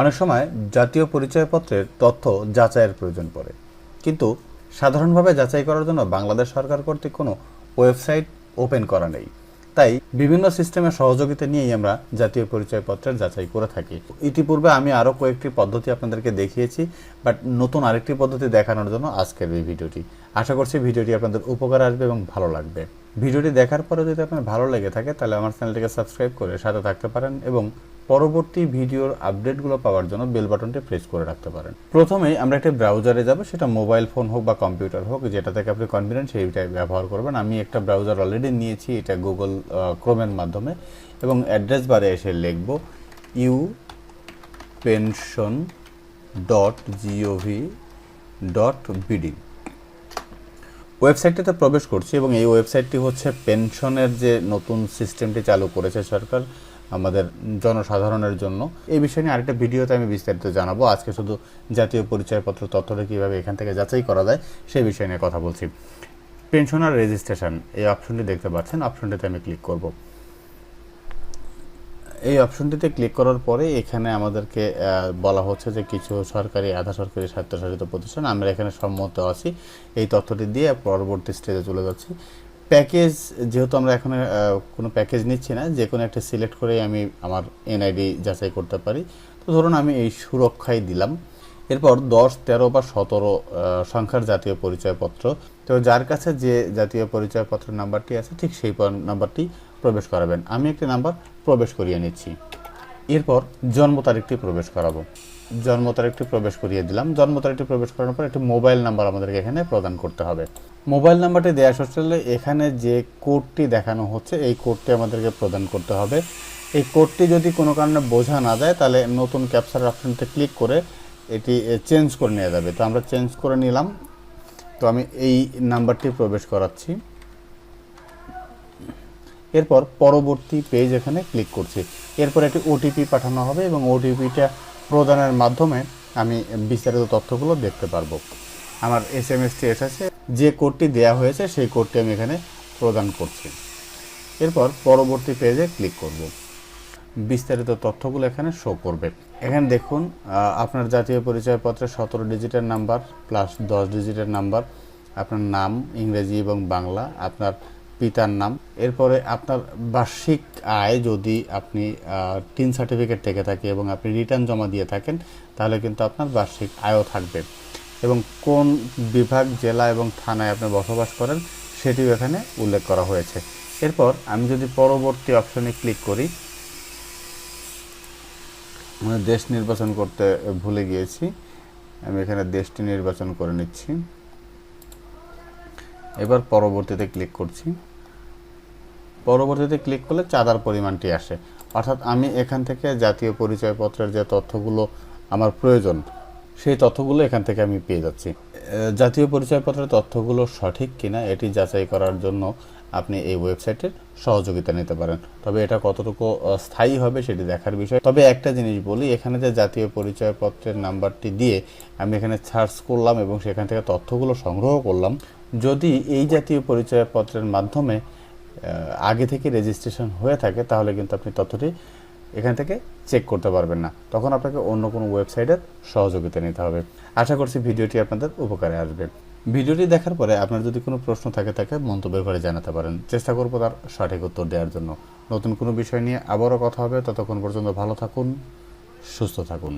অনেক সময় জাতীয় পরিচয়পত্রের তথ্য যাচাইয়ের প্রয়োজন পড়ে। কিন্তু সাধারণভাবে যাচাই করার জন্য বাংলাদেশ সরকার কর্তৃক কোনো ওয়েবসাইট ওপেন করা নেই। তাই বিভিন্ন সিস্টেমের সহযোগিতা নিয়েই আমরা জাতীয় পরিচয়পত্রের যাচাই করে থাকি। ইতিপূর্বে আমি আরও কয়েকটি পদ্ধতি আপনাদেরকে দেখিয়েছি, বাট নতুন আরেকটি পদ্ধতি দেখানোর জন্য আজকের এই ভিডিওটি। আশা করছি ভিডিওটি আপনাদের উপকার আসবে এবং ভালো লাগবে। ভিডিওটি দেখার পরে যদি আপনার ভালো লেগে থাকে, তাহলে আমার চ্যানেলটিকে সাবস্ক্রাইব করে সাথে থাকতে পারেন এবং পরবর্তী ভিডিওর আপডেটগুলো পাওয়ার জন্য বেল বাটনটি প্রেস করে রাখতে পারেন। প্রথমেই আমরা একটা ব্রাউজারে যাব, সেটা মোবাইল ফোন হোক বা কম্পিউটার হোক, যেটা থেকে আপনি কনফিডেন্ট সেইটাই ব্যবহার করবেন। আমি একটা ব্রাউজার অলরেডি নিয়েছি, এটা গুগল ক্রোমের মাধ্যমে। এবং অ্যাড্রেস বারে এসে লিখব U pension dot GOV dot BD ওয়েবসাইটটিতে প্রবেশ করছি এবং এই ওয়েবসাইটটি হচ্ছে পেনশনের যে নতুন সিস্টেমটি চালু করেছে সরকার আমাদের জনসাধারণের জন্য। এই বিষয় নিয়ে আরেকটা ভিডিওতে আমি বিস্তারিত জানাব। আজকে শুধু জাতীয় পরিচয়পত্র, তথ্যটা কীভাবে এখান থেকে যাচাই করা যায়, সেই বিষয় নিয়ে কথা বলছি। পেনশনার রেজিস্ট্রেশন এই অপশনটি দেখতে পাচ্ছেন। অপশনটিতে আমি ক্লিক করব। এই অপশনটিতে ক্লিক করার পরে এখানে আমাদেরকে বলা হচ্ছে যে কিছু সরকারি, আধা সরকারি স্বায়ত্তশাসিত প্রতিষ্ঠান, আমরা এখানে সম্মত আছি। এই তথ্যটি দিয়ে পরবর্তী স্টেজে চলে যাচ্ছি। প্যাকেজ, যেহেতু আমরা এখন কোনো প্যাকেজ নিচ্ছি না, যে কোনো একটা সিলেক্ট করে আমি আমার এনআইডি যাচাই করতে পারি। তো ধরুন আমি এই সুরক্ষাই দিলাম। এরপর দশ, তেরো বা সতেরো সংখ্যার জাতীয় পরিচয়পত্র। তো যার কাছে যে জাতীয় পরিচয়পত্রের নাম্বারটি আছে, ঠিক সেই নাম্বারটি প্রবেশ করাবেন। আমি একটি নাম্বার প্রবেশ করিয়ে নিচ্ছি। এরপর জন্ম তারিখটি প্রবেশ করাবো। জন্ম তারিখটি প্রবেশ করিয়ে দিলাম। জন্ম তারিখটি প্রবেশ করানোর পর একটি মোবাইল নাম্বার আমাদেরকে এখানে প্রদান করতে হবে। মোবাইল নাম্বারটি দেওয়া হলে এখানে যে কোডটি দেখানো হচ্ছে, এই কোডটি আমাদেরকে প্রদান করতে হবে। এই কোডটি যদি কোনো কারণে বোঝা না যায়, তাহলে নতুন ক্যাপচার অপশনতে ক্লিক করে এটি চেঞ্জ করে নেওয়া যাবে। তো আমরা চেঞ্জ করে নিলাম। তো আমি এই নাম্বারটি প্রবেশ করাচ্ছি। এরপর পরবর্তী পেজ এখানে ক্লিক করছি। এরপর একটি ওটিপি পাঠানো হবে এবং ওটিপিটা প্রদানের মাধ্যমে আমি বিস্তারিত তথ্যগুলো দেখতে পারব। আমার এস এম এসটি এসেছে। যে কোডটি দেয়া হয়েছে সেই কোডটি আমি এখানে প্রদান করছি। এরপর পরবর্তী পেজে ক্লিক করব। বিস্তারিত তথ্যগুলো এখানে শো করবে। এখানে দেখুন আপনার জাতীয় পরিচয়পত্রের সতেরো ডিজিটের নাম্বার প্লাস দশ ডিজিটের নাম্বার, আপনার নাম, ইংরেজি এবং বাংলা, আপনার পিতার নাম। এরপরে আপনার বার্ষিক আয় যদি আপনি টিন সার্টিফিকেট থেকে থাকে এবং আপনি রিটার্ন জমা দিয়ে থাকেন, তাহলে কিন্তু আপনার বার্ষিক আয়ও থাকবে। এবং কোন বিভাগ, জেলা এবং থানায় আপনি বসবাস করেন সেটিও এখানে উল্লেখ করা হয়েছে। এরপর আমি যদি পরবর্তী অপশনে ক্লিক করি আমি দেশ নির্বাচন করতে ভুলে গিয়েছি, আমি এখানে দেশটি নির্বাচন করে নিচ্ছি। এবার পরবর্তীতে ক্লিক করছি। পরবর্তীতে ক্লিক করলে চাঁদার পরিমাণটি আসে। অর্থাৎ আমি এখান থেকে জাতীয় পরিচয়পত্রের যে তথ্যগুলো আমার প্রয়োজন সেই তথ্যগুলো এখান থেকে আমি পেয়ে যাচ্ছি। জাতীয় পরিচয়পত্রের তথ্যগুলো সঠিক কিনা এটি যাচাই করার জন্য আপনি এই ওয়েবসাইটের সহযোগিতা নিতে পারেন। তবে এটা কতটুকু স্থায়ী হবে সেটি দেখার বিষয়। তবে একটা জিনিস বলি, এখানে যে জাতীয় পরিচয়পত্রের নাম্বারটি দিয়ে আমি এখানে সার্চ করলাম এবং সেখান থেকে তথ্যগুলো সংগ্রহ করলাম। যদি এই জাতীয় পরিচয়পত্রের মাধ্যমে আগে থেকে রেজিস্ট্রেশন হয়ে থাকে, তাহলে কিন্তু আপনি তথ্যটি এখান থেকে চেক করতে পারবেন না। তখন আপনাকে অন্য কোনো ওয়েবসাইটের সহযোগিতা নিতে হবে। আশা করছি ভিডিওটি আপনাদের উপকারে আসবে। ভিডিওটি দেখার পরে আপনার যদি কোনো প্রশ্ন থাকে, তাকে মন্তব্যের ঘরে জানাতে পারেন। চেষ্টা করব তার সঠিক উত্তর দেওয়ার জন্য। নতুন কোনো বিষয় নিয়ে আবারও কথা হবে। ততক্ষণ পর্যন্ত ভালো থাকুন, সুস্থ থাকুন।